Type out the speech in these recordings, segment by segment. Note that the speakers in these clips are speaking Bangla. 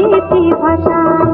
the 山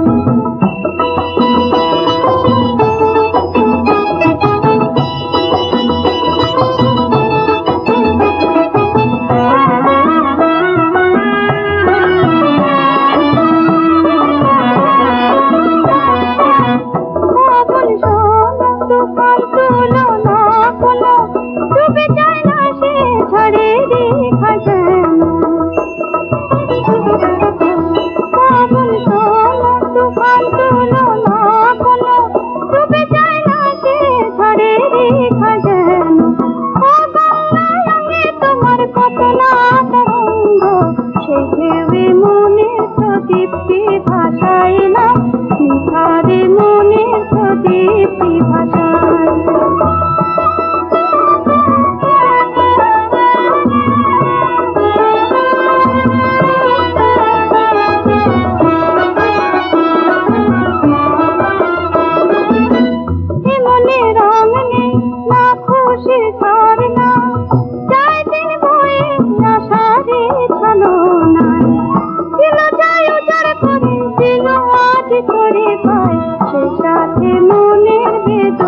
করে সে সাথে মনের বেদনা